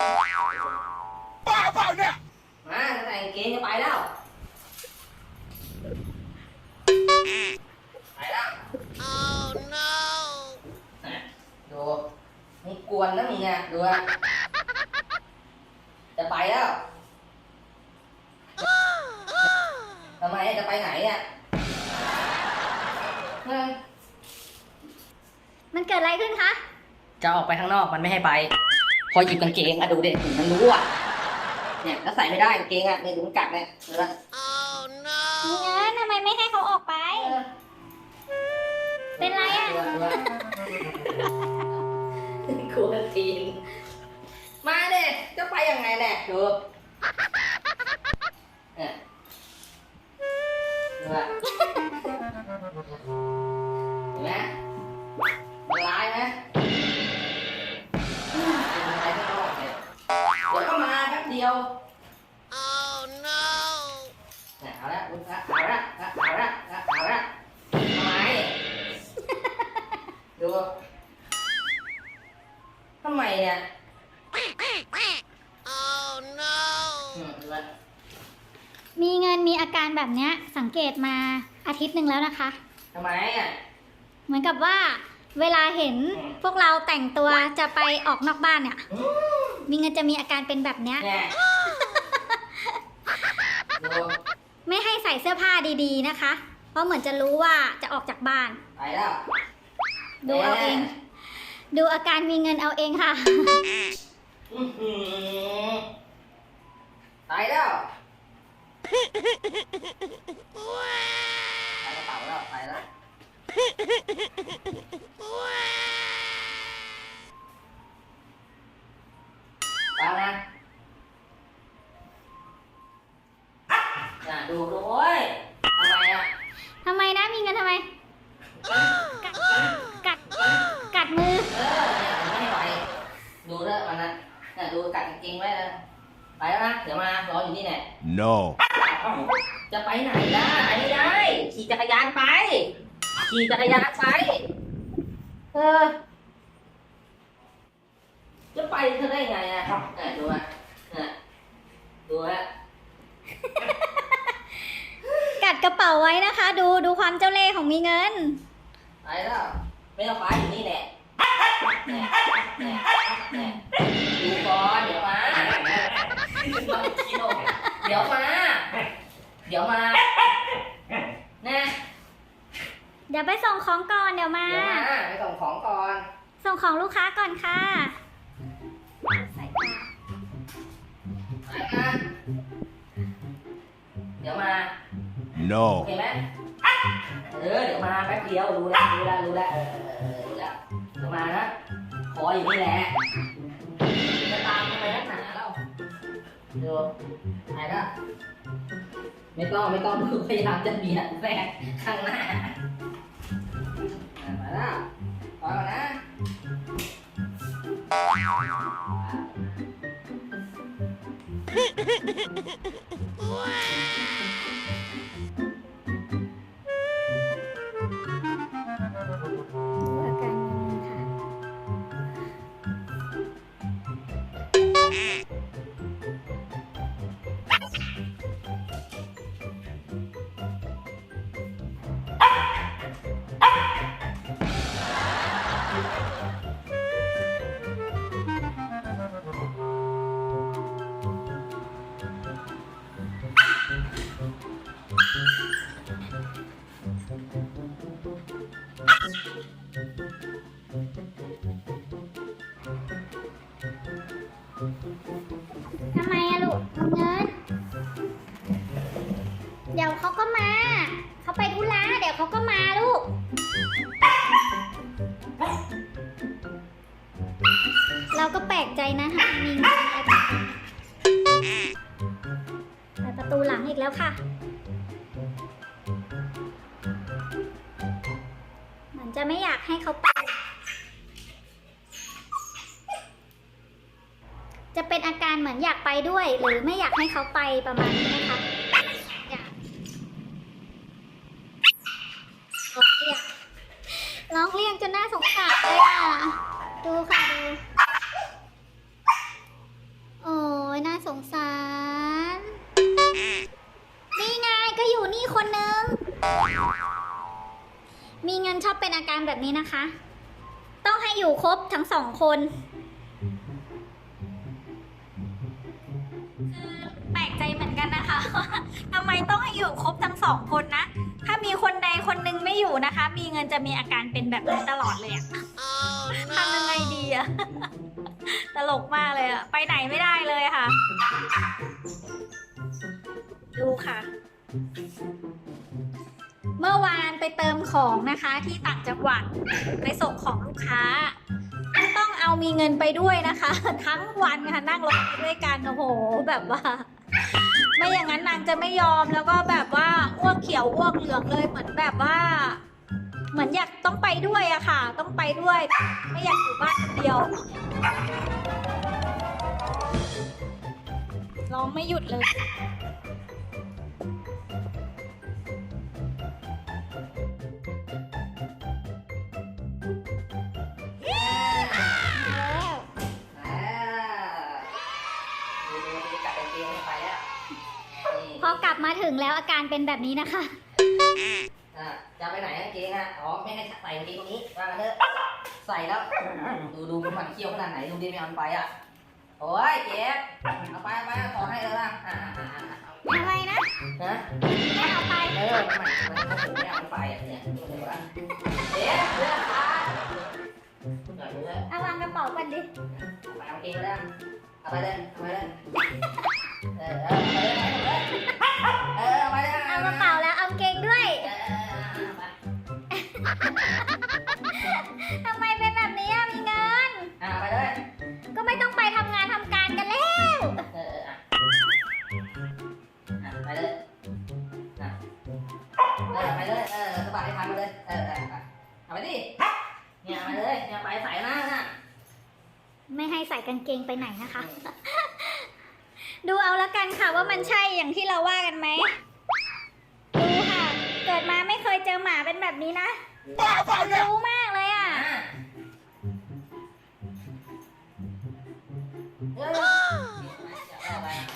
บ้าเปเนี่ย มาตั้งแต่เกงจะไปแล้ว ไปแล้ว ดูมึงกวนนะมึงเนี่ยดูอะจะไปแล้วทำไมจะไปไหนอะเฮ้ยมันเกิดอะไรขึ้นคะ จะออกไปข้างนอกมันไม่ให้ไป พอหยิบกางเกงอะดูเด็กมันรู้อะ เนี่ยแล้วใส่ไม่ได้กางเกงอะในหลุมกัดเนี่ยเห็นปะเงินทำไมไม่ให้เขาออกไป เป็นไรอะกลัวตีน มาเด็กจะไปยังไงเนี่ยดูเนี่ยเห็นไหม อะ oh no มีเงินมีอาการแบบเนี้ย สังเกตมาอาทิตย์หนึ่งแล้วนะคะ ทำไมอะ เหมือนกับว่าเวลาเห็นพวกเราแต่งตัวจะไปออกนอกบ้านเนี่ยมีเงินจะมีอาการเป็นแบบเนี้ยไม่ให้ใส่เสื้อผ้าดีๆนะคะ เพราะเหมือนจะรู้ว่าจะออกจากบ้าน ไปแล้วดูเอาเอง ดูอาการมีเงินเอาเองค่ะ ตายแล้วตายกระเป๋าแล้วตายแล้วตายนะน่าดูด้วยทำไมอะทำไมนะมีเงินทำไมูกัดกางเกงไว้นะไปแล้วนะเดี๋ยวมารออยู่นี่แน่ no จะไปไหนล่ะไปไม่ได้ขี่จักรยานไป ขี่จักรยานไปเออจะไปเธอได้ไงอะครับอ่ดูอะอ่ดูอะกัดกระเป๋าไว้นะคะ ดูดูความเจ้าเล่ห์ของมีเงิน ไปแล้ว ไม่ต้องไปอยู่นี่แน่ ดูก่อลเดี๋ยวมาขี้นกเดี๋ยวมา เดี๋ยวมาน่เดี๋ยวไปส่งของก่อนเดี๋ยวมาไปส่งของก่อน ส่งของลูกค้าก่อนค่ะใส่ค่ตเดี๋ยวมา no เห็นไหมเออเดี๋ยวมาแป๊บเดียวรู้แล้วรู้แล้วแลรู้แล้วเดี๋ยวมานะ ขออย่างนี้แหละจะตามทำไมนักหนาเล่าเดี๋ยวหายละไม่ต้องไม่ต้องพยายามจะเบียดแทรข้างหน้ามาละขอก่อนนะว้า เขาก็มาลูก เราก็แปลกใจนะฮะมีอะไรปิดประตูหลังอีกแล้วค่ะ เหมือนจะไม่อยากให้เขาไปจะเป็นอาการเหมือนอยากไปด้วย หรือไม่อยากให้เขาไปประมาณนี้นะคะ นน่าสงสารเลยอะ ดูค่ะดู โอ้ยน่าสงสาร นี่ไงก็อยู่นี่คนนึง มีเงินชอบเป็นอาการแบบนี้นะคะ ต้องให้อยู่ครบทั้งสองคนแปลกใจเหมือนกันนะคะทำไมต้องให้อยู่ครบทั้งสองคนนะ คนใดคนหนึ่งไม่อยู่นะคะ มีเงินจะมีอาการเป็นแบบนี้ตลอดเลยอะทำยังไงดีอะตลกมากเลยอะไปไหนไม่ได้เลยค่ะ ดูค่ะ เมื่อวานไปเติมของนะคะที่ต่างจังหวัดไปส่งของลูกค้าก็ต้องเอามีเงินไปด้วยนะคะ ทั้งวันค่ะนั่งรถไปด้วยกันโอ้โหแบบว่า ไม่อย่างนั้นนางจะไม่ยอมแล้วก็แบบว่าอ้วกเขียวอ้วกเหลืองเลยเหมือนแบบว่า เหมือนอยากต้องไปด้วยอะค่ะ ต้องไปด้วย ไม่อยากอยู่บ้านคนเดียวร้องไม่หยุดเลย ถึงแล้วอาการเป็นแบบนี้นะคะอะจะไปไหนกางเกงอะอ๋อไม่ให้ใส่กางเกงตรงนี้ว่ากันเถอะใส่แล้ว ดูดูมันหมันเคี้ยวขนาดไหนดูดิไม่เอามันไปอะโอ้ยเจ๊บเอาไปเอาไปขอให้เลยละอ่าอ่าอ่าอ่าเอะไรนะนะไม่เอาไปเออมันมันมันถึงไม่เอามันไปอะเนี่ยดูเลยว่าเจ๊บเลือกค่ะหน่อยดูเลยเอาวางกระเป๋ากันดิเอาไปเอาเกงไปเลยเอาไปเลยเอาไปเลย เออเอาไปเลยเออเอาไปเลยเอากระเป๋าแล้วเอาเกงด้วยเออเอาไปทำไมเป็นแบบนี้อะมีเงินเอาไปเลยก็ไม่ต้องไปทำงานทำการกันแล้ว เอออะอะไปเลยอะเออไปเลยเออสะบัดให้ทันมาเลยเออเอออะเอาไปดิเนี่ยเอาไปเลยเนี่ยไปใส่หน้าน่ะไม่ให้ใส่กางเกงไปไหนนะคะ ดูเอาล้วกันค่ะว่ามันใช่อย่างที่เราว่ากันไหม ดูค่ะ เกิดมาไม่เคยเจอหมาเป็นแบบนี้นะบ้าเปล่าเนี่ยรู้มากเลยอะ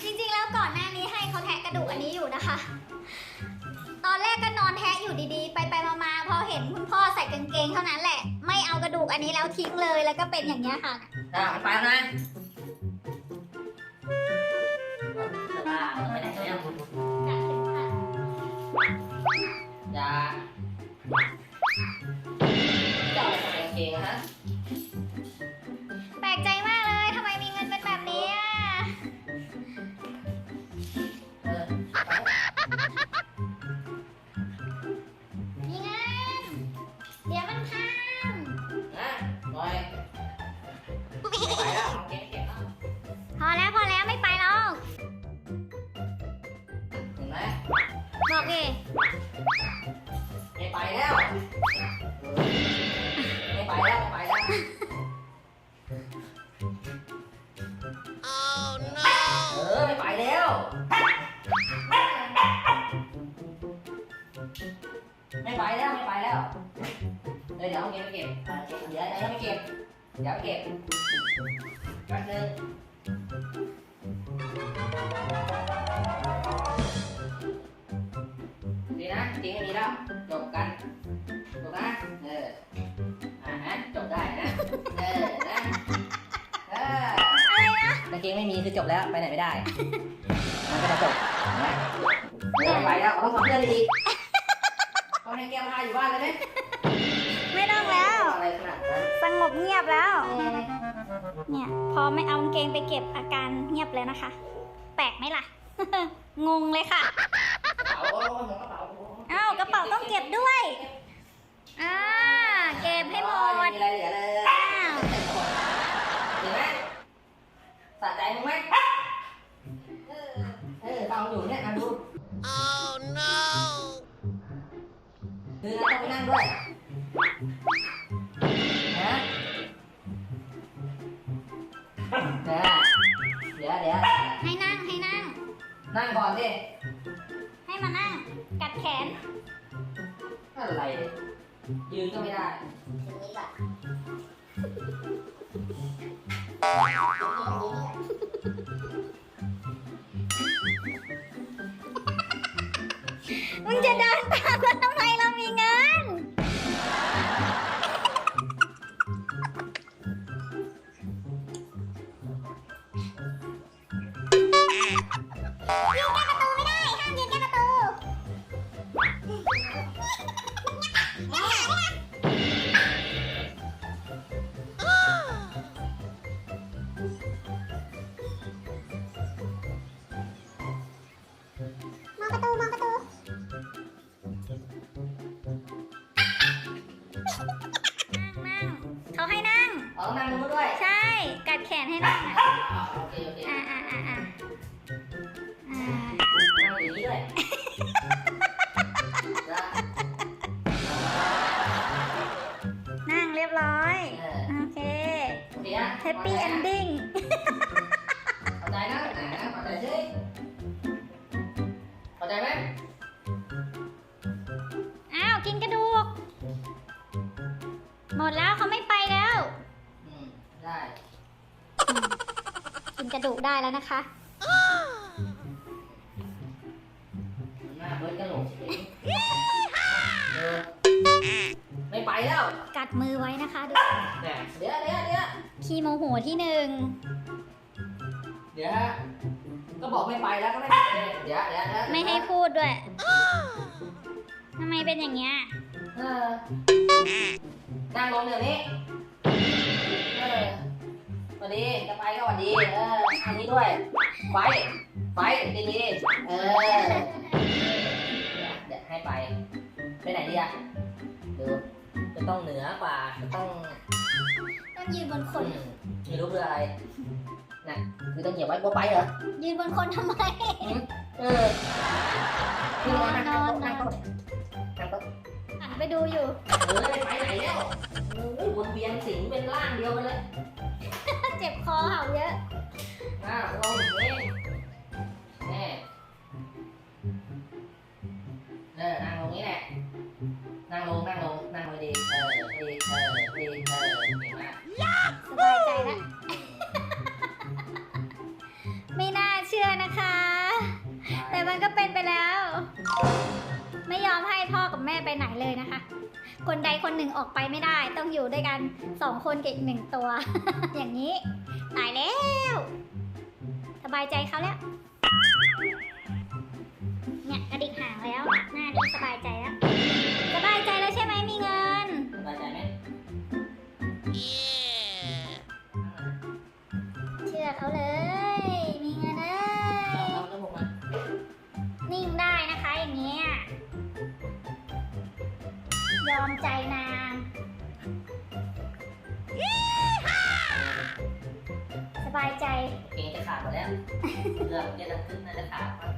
จริงๆแล้วก่อนหน้านี้ให้เขาแทะกระดูกอันนี้อยู่นะคะ ตอนแรกก็นอนแทะอยู่ดีๆ ไปไปๆมาๆพอเห็นคุณพ่อใส่กางเกงเท่านั้นแหละ ไม่เอากระดูกอันนี้แล้วทิ้งเลยแล้วก็เป็นอย่างนี้ยค่ะอะไปนะ อย่าจะเอาไปใส่กางเกงนะฮะแปลกใจมากเลยทำไมมีเงินเป็นแบบนี้อะเออมีเงิน เดี๋ยวมันพังนะหน่อยไปแล้วเอาเก็บเก็บเอาพอแล้วพอแล้วไม่ไปแล้วเห็นไหมบอกดิ แล้วไปไหนไม่ได้ มันก็จะจบเห็นไหมเออไปแล้วต้องทำเพื่อนอีกต้องให้แก้ผ้าอยู่บ้านเลยไหมไม่ต้องแล้ว อะไรขนาดนั้นสงบเงียบแล้ว เนี่ย พอไม่เอากางเกงไปเก็บอาการเงียบเลยนะคะ แปลกไหมล่ะ งงเลยค่ะกระเป๋ากระเป๋าอ้าวกระเป๋าต้องเก็บด้วย อ่า เก็บให้หมดไม่มีอะไรเหลือเลยอ้าวเห็นไหม สะใจมึงไหมเออเออฟังอยู่เนี่ยนะดู Oh no คือเราต้องไปนั่งด้วยนะเดี๋ยวเดี๋ยวเดี๋ยวให้นั่งให้นั่ง นั่งก่อนดิให้มานั่ง กัดแขน อะไรเนี่ยยืนก็ไม่ได้ไมึงจะเดินตามมาทำไมเรามีเงิน อย เออโอเค โอเคนะ แฮปปี้เอนดิ้ง เข้าใจนะไหนเข้าใจสิเข้าใจไหมอ้าว กินกระดูก หมดแล้วเขาไม่ไปแล้ว อืม ได้ กินกระดูกได้แล้วนะคะ แล้วกัดมือไว้นะคะดูเนี่ยเดี๋ยวเดี๋ยวเดี๋ยวขี้โมโหที่หนึ่งเดี๋ยวฮะก็บอกไม่ไปแล้วก็ไม่ไปเดี๋ยวเดี๋ยวเดี๋ยวไม่ให้พูดด้วยทำไมเป็นอย่างเงี้ยเออนั่งลงเดี๋ยวนี้เออสวัสดีจะไปก็สวัสดีเอออันนี้ด้วยไฟไฟดีดีๆเออเดี๋ยวให้ไปไปไหนดีอะดูจะ ต้องเหนือกว่าจะต้องต้องยืนบนคอืนมไม่รู้คืออะไรน่ะคือต้องเหยียบไว้ก็ไปเหรอยืนบนคนทำไม เออนี่นอนนั่งโต๊ะนั่งโต๊ะนั่งโต๊ะหันไปดูอยู่ เออไม่ไปไหนแล้วโอ้ยวนเวียนสิงเป็นร่างเดียวกันเลย เจ็บคอเห่าเยอะ หนึ่งออกไปไม่ได้ ต้องอยู่ด้วยกันสองคนกับอีกหนึ่งตัว อย่างนี้ ตายแล้ว สบายใจเขาแล้ว เนี่ยกระดิกหางแล้ว หน้านี้สบายใจแล้ว ยอมใจนางสบายใจ เก่งจะขาดหมดแล้วเรือเนี่ยจะขึ้นน่าจะขาดมั้ง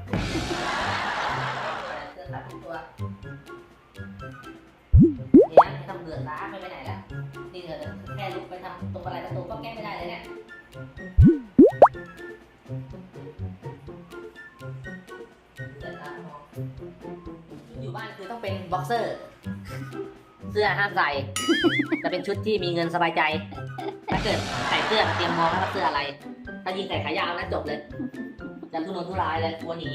เสื้อขาดทุกตัวเนี่ยไม่ต้องเดือดร้าไม่ไปไหนแล้วนี่เธอแค่ลุกไปทำตรงอะไรประตูก็แก้ไม่ได้เลยเนี่ยเดือดร้ามอง อยู่บ้านคือต้องเป็นบ็อกเซอร์ เสื้อห้ามใส่ จะเป็นชุดที่มีเงินสบายใจ ถ้าเกิดใส่เสื้อเตรียมมองว่าเสื้ออะไร ถ้ายิงใส่ขายาวนะจบเลย จะทุรนทุรายเลยกลัวหนี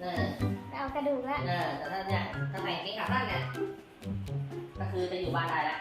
เออเอากระดูกแล้วเออแต่ถ้าเนี่ยถ้าใส่กางเกงขาสั้นเนี่ย ก็คือจะอยู่บ้านได้ละ